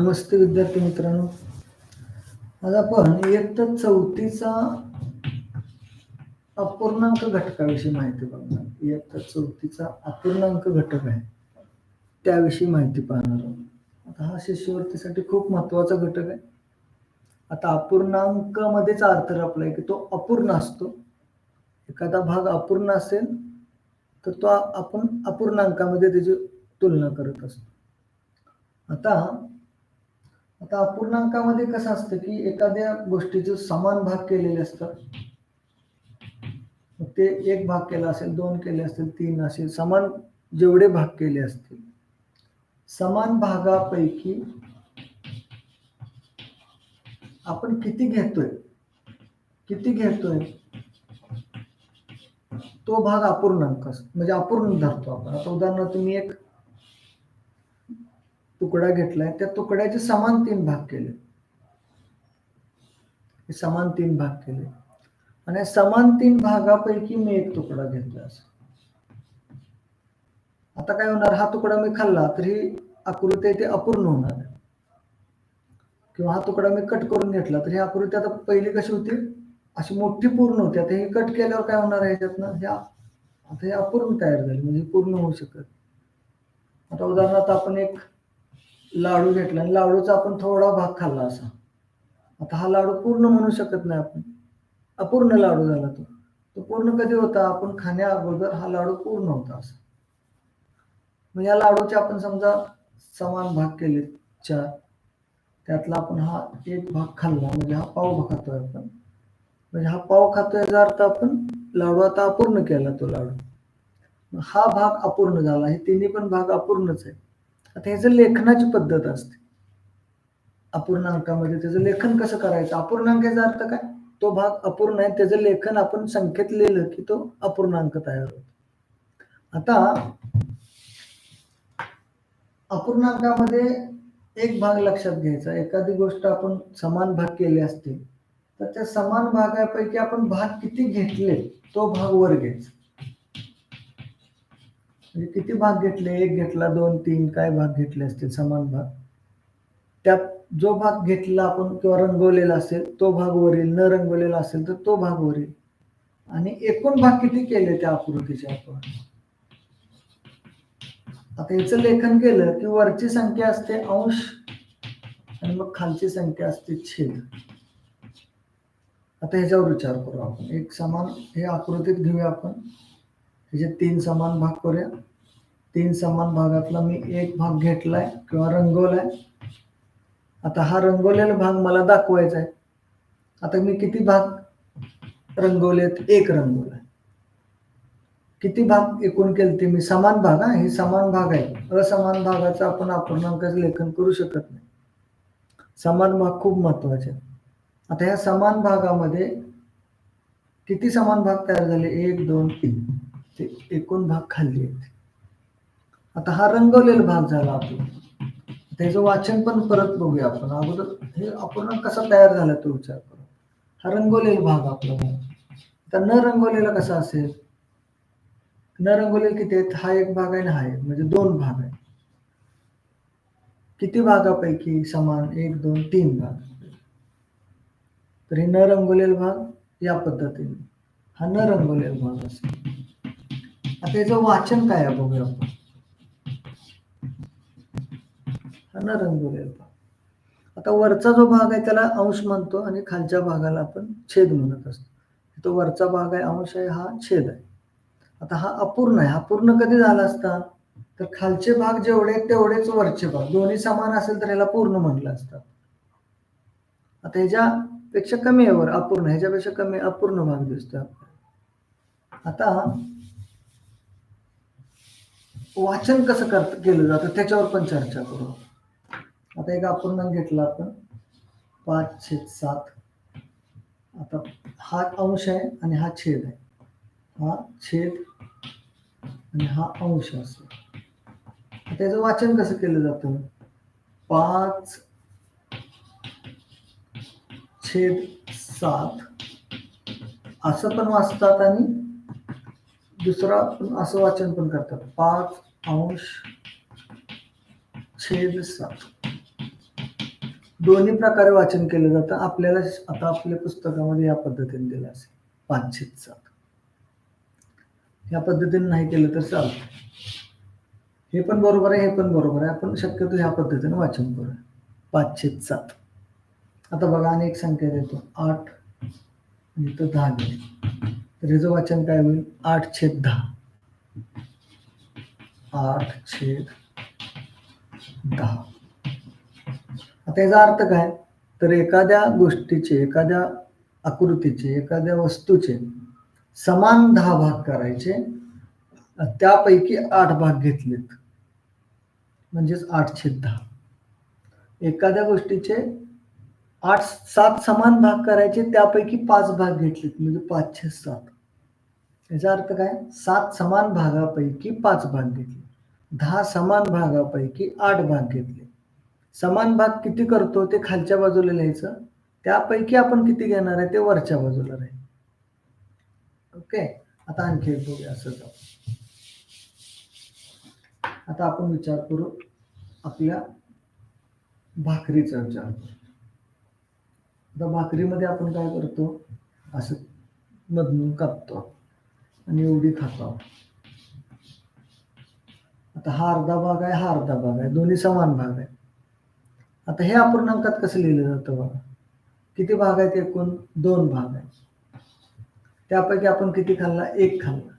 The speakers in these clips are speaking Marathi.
नमस्ते विद्यार्थी मित्रांनो. आज आपण इयत्ता चौथीचा अपूर्णांक घटकाविषयी माहिती बघणार. इयत्ता चौथीचा अपूर्णांक घटक आहे. त्याविषयी माहिती पाहणार आहोत. आता हा शिष्यवृत्तीसाठी खूप महत्त्वाचा घटक आहे. आता अपूर्णांकामध्येच अर्थ आपला आहे की तो अपूर्ण असतो. एखादा भाग अपूर्ण असेल तर तो आपण अपूर्णांकामध्ये त्याची तुलना करत असतो. आता आता अपूर्णांकामध्ये कसं असतं की एखाद्या गोष्टीचे समान भाग केलेले असतात. मग ते एक भाग केला असेल दोन केले असतील तीन असेल समान जेवढे भाग केले असतील. समान भागापैकी आपण किती घेतोय? किती घेतोय? तो भाग अपूर्णांक म्हणजे अपूर्ण धरतो आपण. आता उदाहरणार्थ तुम्ही एक तुकडा घेतलाय त्या तुकड्याचे समान तीन भाग केले. हे समान तीन भाग केले. आणि समान तीन भागापैकी मी एक तुकडा घेतला असं. आता काय होणार? हा तुकडा मी खाल्ला तर ही आकृती आहे अपूर्ण होणार आहे. किंवा हा तुकडा मी कट करून घेतला तर ही आकृती आता पहिली कशी होती? अशी मोठी पूर्ण होती. आता ही कट केल्यावर काय होणार आहे ह्याच्यातनं ह्या आता हे अपूर्ण तयार झाली म्हणजे पूर्ण होऊ शकत. आता उदाहरणार्थ आपण एक लाडू घेतला आणि लाडूचा आपण थोडा भाग खाल्ला असा. आता हा लाडू पूर्ण म्हणू शकत नाही आपण. अपूर्ण लाडू झाला तो. तो पूर्ण कधी होता? आपण खाण्या अगोदर हा लाडू पूर्ण होता असा. मग या लाडूचे आपण समजा समान भाग केले चार. त्यातला आपण हा एक भाग खाल्ला. म्हणजे हा पाव खातोय आपण. म्हणजे हा पाव खातोय याचा अर्थ आपण लाडू आता अपूर्ण केला तो लाडू. हा भाग अपूर्ण झाला. हे तिन्ही पण भाग अपूर्णच आहे आता ह्याचं लेखनाची पद्धत असते अपूर्णांकामध्ये त्याचं लेखन कसं करायचं? अपूर्णांकाचा अर्थ काय? तो भाग अपूर्ण आहे त्याचं लेखन आपण संख्येत लिहिलं की तो अपूर्णांक तयार होतो. आता अपूर्णांकामध्ये एक भाग लक्षात घ्यायचा. एखादी गोष्ट आपण समान भाग केले असतील तर त्या समान भागापैकी आपण भाग किती घेतले तो भाग वर घ्यायचा. म्हणजे किती भाग घेतले? एक घेतला दोन तीन काय भाग घेतले असतील? समान भाग. त्या जो भाग घेतला आपण किंवा रंगवलेला असेल तो भाग वरील. न रंगवलेला असेल तर तो भाग वरील. आणि एकूण भाग किती केले त्या आकृतीचे आपण? आता याचं लेखन केलं की वरची संख्या असते अंश आणि मग खालची संख्या असते छेद. आता ह्याच्यावर विचार करू आपण. एक समान हे आकृतीत घेऊया आपण. ह्याचे तीन समान भाग करूया. तीन समान भागातला मी एक भाग घेतलाय किंवा रंगवलाय. आता हा रंगवलेला भाग मला दाखवायचा आहे आता मी किती भाग रंगवलेत? एक रंगवलाय. किती भाग एकूण केले ते मी? समान भाग हा? हे समान भाग आहे. असमान भागाचं आपण अपूर्णांकाचं लेखन करू शकत नाही. समान भाग खूप महत्त्वाचे. आता ह्या समान भागामध्ये किती समान भाग तयार झाले? एक दोन तीन. ते एकूण भाग खाल्ली आहेत. आता हा रंगवलेला भाग झाला आपला त्याचं वाचन पण परत बघूया आपण. अगोदर हे आपण कसा तयार झाला तो विचार करू. हा रंगवलेला भाग आपला भाग. आता न रंगवलेला कसा असेल? न रंगवलेला किती आहेत? हा एक भाग आहे आणि हा एक. म्हणजे दोन भाग आहे किती भागापैकी समान? एक दोन तीन भाग. तर हे न रंगवलेला भाग या पद्धतीने. हा न रंगवलेला भाग असेल. आता याचं वाचन काय आहे बघूया आपण. हा ना रंगवलेला आता वरचा जो भाग आहे त्याला अंश म्हणतो आणि खालच्या भागाला आपण छेद म्हणत असतो. तो वरचा भाग आहे अंश आहे हा छेद आहे. आता हा अपूर्ण आहे. हा पूर्ण कधी झाला असता? तर खालचे भाग जेवढे तेवढेच वरचे भाग. दोन्ही समान असेल तर याला पूर्ण म्हटलं असतं. आता ह्याच्यापेक्षा कमी आहे वर. अपूर्ण. ह्याच्यापेक्षा कमी अपूर्ण भाग दिसतोय आता वाचन कसं करत केलं जातं त्याच्यावर पण चर्चा करू. आता एक अपूर्णांक घेतला आपण. पाच छेद सात. आता हा अंश आहे आणि हा छेद आहे. हा छेद आणि हा अंश असतो. त्याचं वाचन कसं केलं जातं? पाच छेद सात. असं पण वाचतात आणि दुसरा असं वाचन पण करतात. पाच अंश छेद सात. दोन्ही प्रकारे वाचन केलं जातं. आपल्याला आता आपल्या पुस्तकामध्ये या पद्धतीने दिलं असेल. पाचशे सात. या पद्धतीने नाही केलं तर चालतं हे पण बरोबर आहे हे पण बरोबर आहे. आपण शक्यतो ह्या पद्धतीने वाचन करूया. पाचशे सात. आता बघा आणि एक संख्या देतो आठ आणि इथं दहा गेले. तर ह्याचं वाचन काय होईल? आठ छेद दहा. आठ छेद दहा. आता याचा अर्थ काय? तर एखाद्या गोष्टीचे एखाद्या आकृतीचे एखाद्या वस्तूचे समान दहा भाग करायचे. त्यापैकी आठ भाग घेतलेत. म्हणजेच आठ छेद दहा. एखाद्या गोष्टीचे आठ सात समान भाग करायचे त्यापैकी पाच भाग घेतलेत. म्हणजे पाचशे सात. याचा अर्थ काय? सात समान भागापैकी पाच भाग घेतले दहा समान भागापैकी आठ भाग घेतले. समान भाग किती करतो ते खालच्या बाजूला लिहायचं? त्यापैकी आपण किती घेणार आहे ते वरच्या बाजूला राहील. ओके? आता आणखी एक बघूया असं जाऊ. आता आपण विचार करू आपल्या भाकरीचा विचार करू. आता भाकरीमध्ये आपण काय करतो? असं मधून कापतो. आणि एवढी खातो आता हा अर्धा भाग आहे हा अर्धा भाग आहे दोन्ही समान भाग आहे. आता हे अपूर्णांकात कसं लिहिलं जातं बघा? किती भाग आहेत एकूण? दोन भाग आहेत. त्यापैकी आपण किती खाल्ला? एक खाल्ला.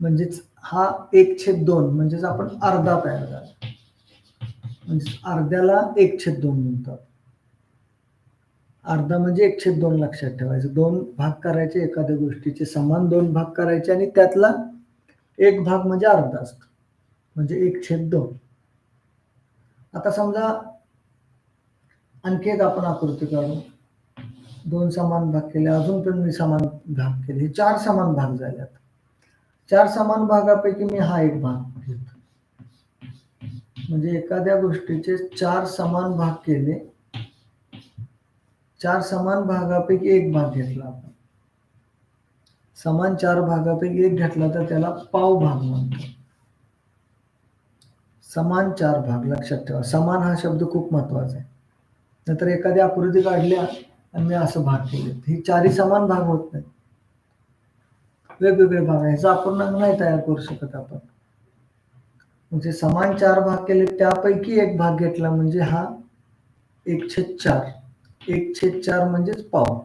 म्हणजेच हा एक छेद दोन म्हणजेच आपण अर्धा तयार झाला. म्हणजे अर्ध्याला एक छेद दोन म्हणतात. अर्धा म्हणजे एक छेद दोन लक्षात ठेवायचं. दोन भाग करायचे एखाद्या गोष्टीचे समान दोन भाग करायचे आणि त्यातला एक भाग म्हणजे अर्धा असतो. म्हणजे एक छेद दोन. आता समजा आणखी एक आपण आकृती काढू. दोन समान भाग केले अजून पण मी समान भाग केले. हे चार समान भाग झाले आता चार समान भागापैकी मी हा एक भाग घेतो म्हणजे एखाद्या गोष्टीचे चार समान भाग केले. चार समान भागापैकी एक भाग घेतला आपण. समान चार भागापैकी एक घेतला तर त्याला पाव भाग म्हणतो समान चार भाग लक्षात ठेवा. समान हा शब्द खूप महत्त्वाचा आहे. नंतर एखादी आकृती काढल्या आणि मी असं भाग केले हे चारही समान भाग होत नाही वेगवेगळे भाग आहे ह्याचा अपूर्णांक नाही तयार करू शकत आपण. म्हणजे समान चार भाग केले त्यापैकी एक भाग घेतला म्हणजे हा एक छेद चार. एक छेद चार म्हणजेच पाव.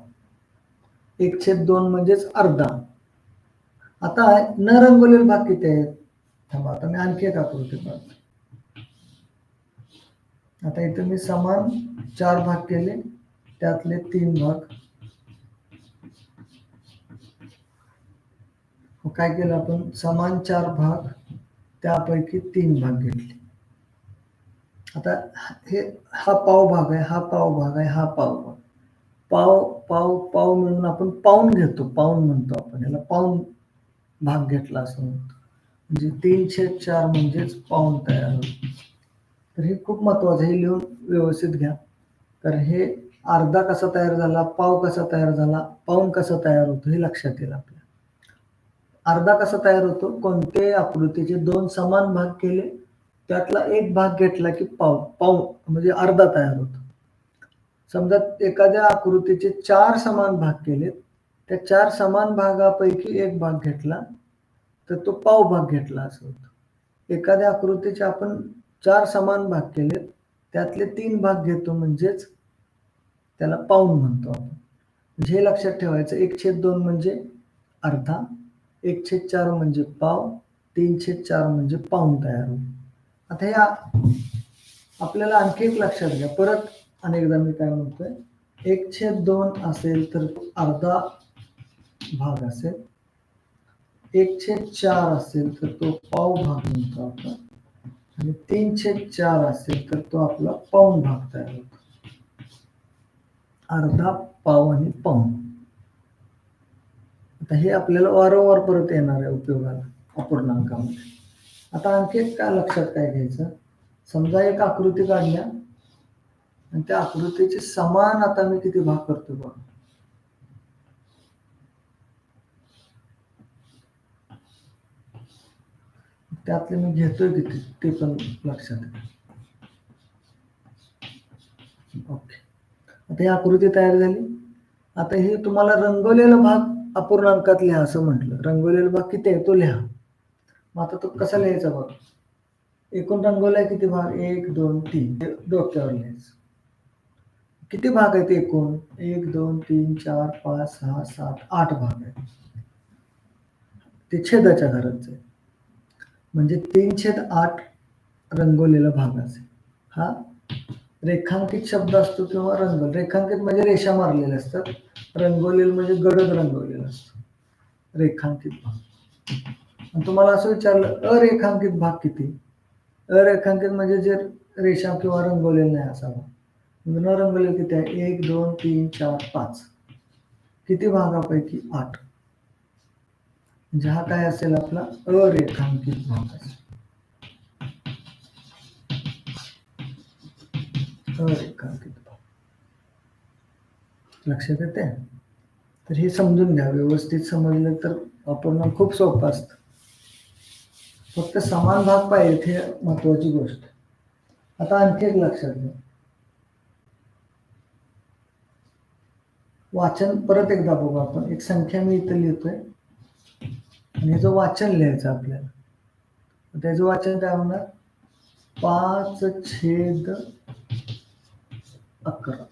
एक छेद दोन म्हणजेच अर्धा. आता न रंगवलेले भाग किती आहेत? थांबा आता मी आणखी एक आकृती पाहतो. आता इथं मी समान चार भाग केले. त्यातले तीन भाग. हो, काय केलं आपण? समान चार भाग त्यापैकी तीन भाग घेतले. आता हे हा पाव भाग आहे हा पाव भाग आहे हा पाव भाग. पाव पाव पाव म्हणून आपण पाऊन घेतो पाऊन म्हणतो आपण. याला पाऊन भाग घेतला असं म्हणतो. म्हणजे तीन छेद चार म्हणजेच पाऊन तयार होतो तर हे खूप महत्वाचं हे लिहून व्यवस्थित घ्या. तर हे अर्धा कसा तयार झाला? पाव कसा तयार झाला? पाऊन कसा तयार होतो? हे लक्षात येईल आपल्या. अर्धा कसा तयार होतो? कोणते आकृतीचे दोन समान भाग केले? त्यातला एक भाग घेतला की पाव पाव म्हणजे अर्धा तयार होतो. समजा एखाद्या आकृतीचे चार समान भाग केलेत त्या चार समान भागापैकी एक भाग घेतला. तर तो पाव भाग घेतला असं होतं. एखाद्या आकृतीचे आपण चार समान भाग केलेत. त्यातले तीन भाग घेतो म्हणजेच त्याला पाऊन म्हणतो आपण. म्हणजे हे लक्षात ठेवायचं एक छेद दोन म्हणजे अर्धा एक छेद चार म्हणजे पाव तीन छेद चार म्हणजे पाऊन तयार होईल. आता या आपल्याला आणखी एक लक्षात घ्या. परत अनेकदा मी काय म्हणतोय एक छेद दोन असेल तर अर्धा भाग असेल. एक छेद चार असेल तर तो पाव भाग म्हणतो आपण. आणि तीनशे चार असेल तर तो आपला पाऊन भाग तयार होतो. अर्धा पाव आणि पाऊन. आता हे आपल्याला वारंवार परत येणार आहे उपयोगाला अपूर्णांकामध्ये. आता आणखी एक काय लक्षात काय घ्यायचं? समजा एक आकृती काढल्या आणि त्या आकृतीचे समान आता मी किती भाग करतो बघा. त्यातले मी घेतोय किती ते पण लक्षात ओके आता ही आकृती तयार झाली. आता हे तुम्हाला रंगवलेला भाग अपूर्णांकात लिहा असं म्हटलं. रंगवलेला भाग किती आहे तो लिहा. मग आता तो कसा लिहायचा बघ. एकूण रंगवलाय किती भाग? एक दोन तीन. डोक्यावर लिहायचं. किती भाग आहेत एकूण? एक दोन तीन चार पाच सहा सात आठ भाग आहेत. ते छेदाच्या घराचे म्हणजे तीन छेद आठ रंगवलेला भाग असेल. हा रेखांकित शब्द असतो किंवा रंगवल रेखांकित म्हणजे रेषा मारलेल्या असतात. रंगवलेलं म्हणजे गडद रंगवलेलं असतं. रेखांकित भाग. आणि तुम्हाला असं विचारलं अरेखांकित भाग किती? अरेखांकित म्हणजे जे रेषा किंवा रंगवलेलं नाही असावा. म्हणजे न रंगवलेलं किती आहे? एक दोन तीन चार पाच. किती भागापैकी आठ? म्हणजे हा काय असेल आपला अरेखांकित भाग. असेल अरेखांकित भाग. लक्षात येते तर हे समजून घ्या. व्यवस्थित समजलं तर आपण खूप सोपं असतं. फक्त समान भाग पाहिजे हे महत्वाची गोष्ट. आता आणखी एक लक्षात घ्या. वाचन परत एकदा बघू आपण. एक संख्या मी इथं लिहितोय. आणि ह्याचं वाचन लिहायचं आपल्याला त्याचं वाचन काय होणार? पाच छेद अकरा.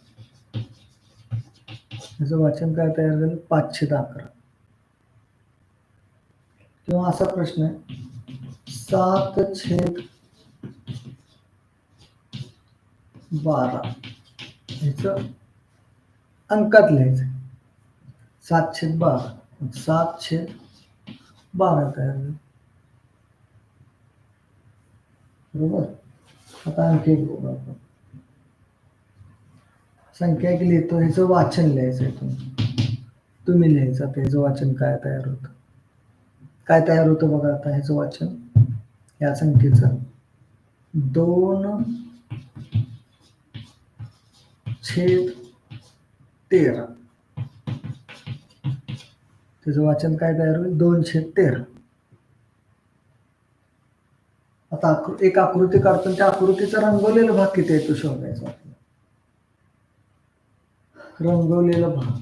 ह्याचं वाचन काय तयार झालं? पाच छेद अकरा. किंवा असा प्रश्न आहे सात छेद बारा. ह्याचं अंकात लिहायचं सात छेद बारा. सात छेद बारा तयार बरोबर? आता आणखी एक बघू आपण. संख्या एक लिहितो ह्याचं वाचन लिहायचं आहे तुम्ही. तुम्ही लिहायचं आता ह्याचं वाचन काय तयार होतं? काय तयार होतं बघा आता ह्याचं वाचन? या संख्येचं. दोन छेद तेरा. त्याचं वाचन काय तयार होईल? दोनशे तेरा. आता एक आकृती काढतो त्या आकृतीचा रंगवलेला भाग किती आहे तो शोधायचा? आपल्याला रंगवलेला भाग.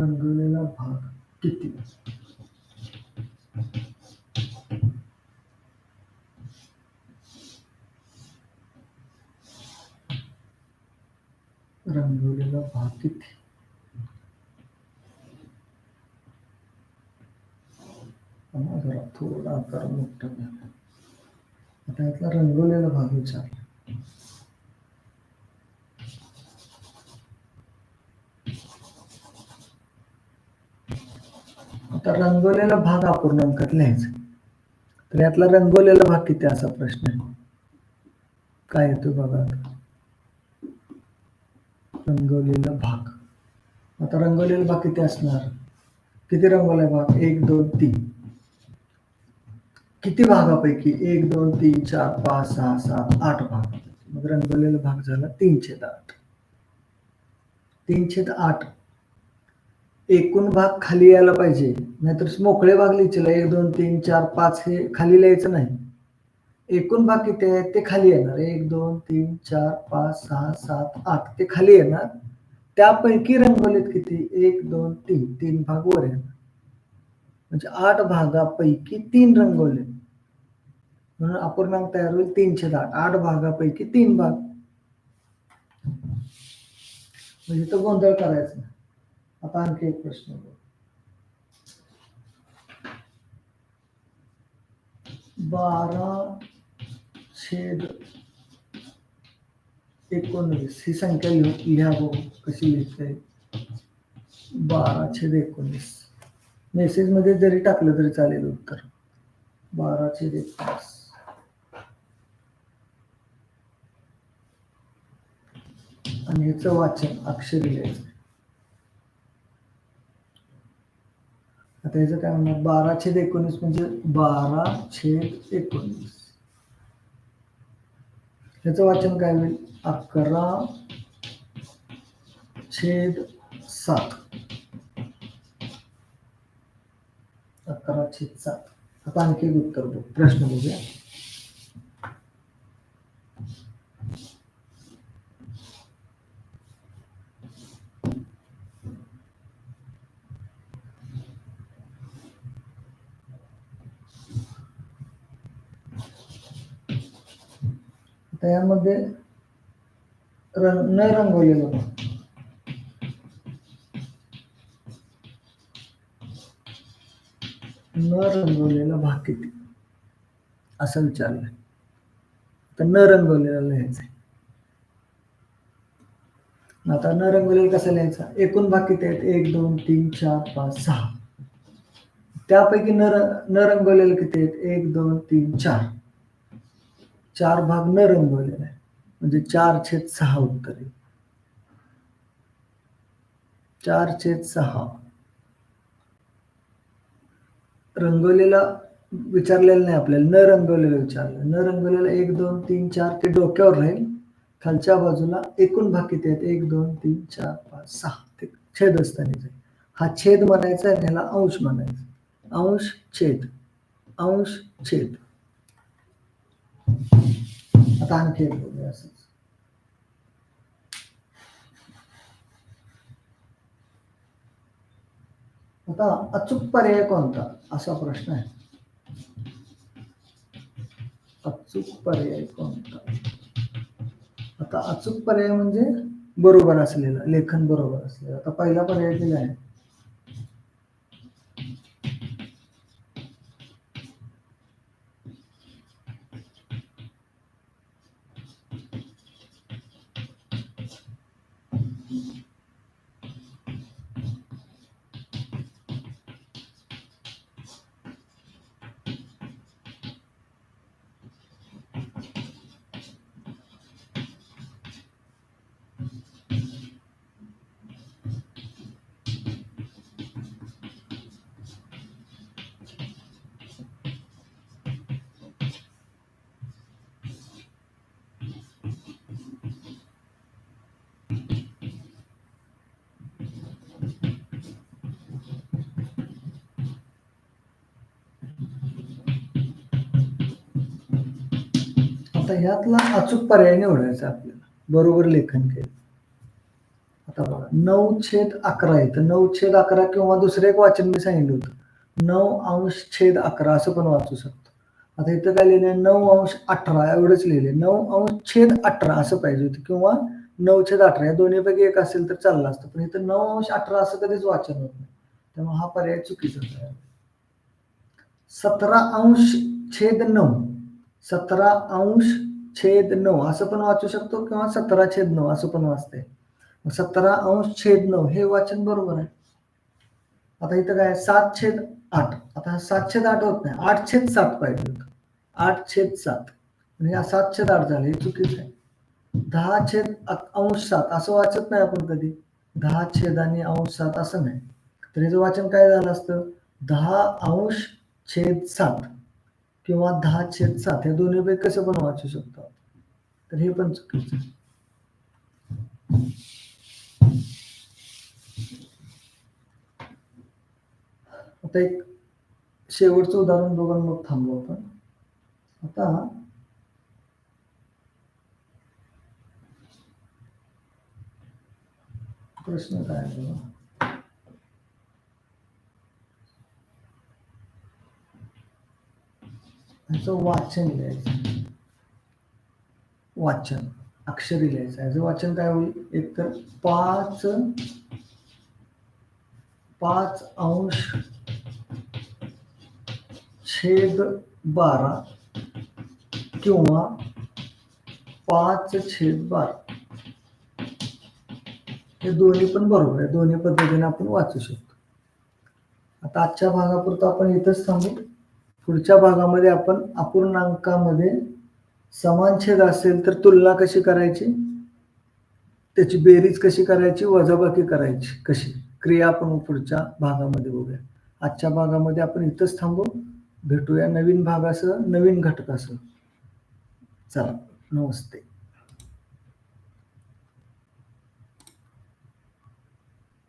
रंगवलेला भाग किती? रंगवलेला हा जरा थोडा आकार मोठा झाला आता यातला रंगवलेला भाग विचारला आता रंगवलेला भाग अपूर्णांकात लिहायचा तर यातला रंगवलेला भाग किती असा प्रश्न आहे काय येतो बघा आता. रंगवलेला भाग. आता रंगवलेला भाग किती असणार? किती रंगवलाय भाग? एक दोन तीन. किती भागापैकी? एक दोन तीन चार पाच सहा सात आठ भाग. मग रंगवलेला भाग झाला तीन छेद आठ. तीन छेद आठ. एकूण भाग खाली यायला पाहिजे. नाहीतर मोकळे भाग लिहिचे एक दोन तीन चार पाच हे खाली लिहायचं नाही. एकूण भाग किती आहेत ते खाली येणार एक दोन तीन चार पाच सहा सात आठ. ते खाली येणार. त्यापैकी रंगवलेत किती? एक दोन तीन. तीन भाग वर येणार. म्हणजे आठ भागापैकी तीन रंगवले म्हणून अपूर्णांक तयार होईल तीनशे आठ. आठ भागापैकी तीन भाग. म्हणजे तो गोंधळ करायचा आता आणखी एक प्रश्न बारा छेद एकोणवीस ही संख्या लिहू लिहा कशी लिहिता बारा छेद एकोणीस मेसेजमध्ये जरी टाकलं तरी चालेल उत्तर. बारा छेद एकोणीस आणि ह्याचं वाचन अक्षर लिहायचं. आता ह्याचं काय म्हणणार? बारा छेद एकोणीस म्हणजे बारा छेद एकोणीस ह्याचं वाचन काय होईल? अकरा छेद सात. अकरा छेद सात. आता आणखी एक उत्तर बघू. प्रश्न बघूया. आता यामध्ये रंग न रंगवलेलं. भाग न रंगवलेला भाग किती असं विचारलंय तर न रंगवलेला लिहायचा आता न रंगवलेला कसा लिहायचा? एकूण भाग किती आहेत. एक दोन तीन चार पाच सहा. त्यापैकी न रंग न रंगवलेले किती आहेत? एक दोन तीन चार. चार भाग न रंगवलेला आहे म्हणजे चार छेद सहा उत्तर आहे. चार छेद सहा. रंगवलेला विचारलेलं नाही आपल्याला. न रंगवलेलं विचारलं. न रंगवलेलं एक दोन तीन चार ते डोक्यावर राहील. खालच्या बाजूला एकूण भाग किती आहेत? एक दोन तीन चार पाच सहा. ते छेद असताना जाईल हा छेद म्हणायचा आणि ह्याला अंश म्हणायचा. अंश छेद. अंश छेद. आता आणखी एक बघूया असंच आता अचूक पर्याय कोणता? असा प्रश्न आहे. अचूक पर्याय कोणता? आता अचूक पर्याय म्हणजे बरोबर असलेला लेखन बरोबर असलेलं. आता पहिला पर्याय दिला आहे. आता ह्यातला अचूक पर्याय निवडायचा आपल्याला. बरोबर लेखन केलं. आता बघा नऊ छेद अकरा आहे. तर नऊ छेद अकरा किंवा दुसरं एक वाचन मी सांगितलं होतं. नऊ अंश छेद अकरा असं पण वाचू शकतो. आता इथं काय लिहिलं नऊ अंश अठरा एवढंच लिहिले नऊ अंश छेद अठरा असं पाहिजे होतं किंवा नऊ छेद अठरा या दोन्हीपैकी एक असेल तर चाललं असतं. पण इथं नऊ अंश अठरा असं कधीच वाचन होत नाही. त्यामुळे हा पर्याय चुकीचा सतरा अंश छेद नऊ. सतरा अंश छेद नऊ. असं पण वाचू शकतो किंवा सतरा छेद नऊ असं पण वाचते. सतरा अंश छेद नऊ हे वाचन बरोबर आहे. आता इथं काय आहे? सात छेद आठ. आता सात छेद आठ होत नाही. आठ छेद सात पाहिजे होतं. आठ छेद सात. म्हणजे हा सात छेद आठ झाले हे चुकीचं आहे. दहा छेद अंश सात असं वाचत नाही आपण कधी. दहा छेद आणि अंश सात असं नाही. तर याचं वाचन काय झालं असतं? दहा अंश छेद सात. किंवा दहा छेद सात हे दोन्ही पैकी कसं पण वाचू शकतो तर हे पण चुकीचं आता एक शेवटचं उदाहरण बघून मग थांबू आपण. आता प्रश्न काय बघा. ह्याचं वाचन लिहायचं. वाचन. अक्षरी लिहायचं. ह्याचं वाचन काय होईल? एक तर पाच पाच अंश छेद बारा किंवा पाच छेद बारा. हे दोन्ही पण बरोबर आहे. दोन्ही पद्धतीने आपण वाचू शकतो. आता आजच्या भागापुरतं आपण इथंच थांबू. पुढच्या भागामध्ये आपण अपूर्णांकामध्ये समान छेद असेल तर तुलना कशी करायची? त्याची बेरीज कशी करायची? वजाबाकी करायची. कशी? क्रिया आपण पुढच्या भागामध्ये बघूया. आजच्या भागामध्ये आपण इथंच थांबू. भेटूया नवीन भागासह नवीन घटकासह. चला नमस्ते.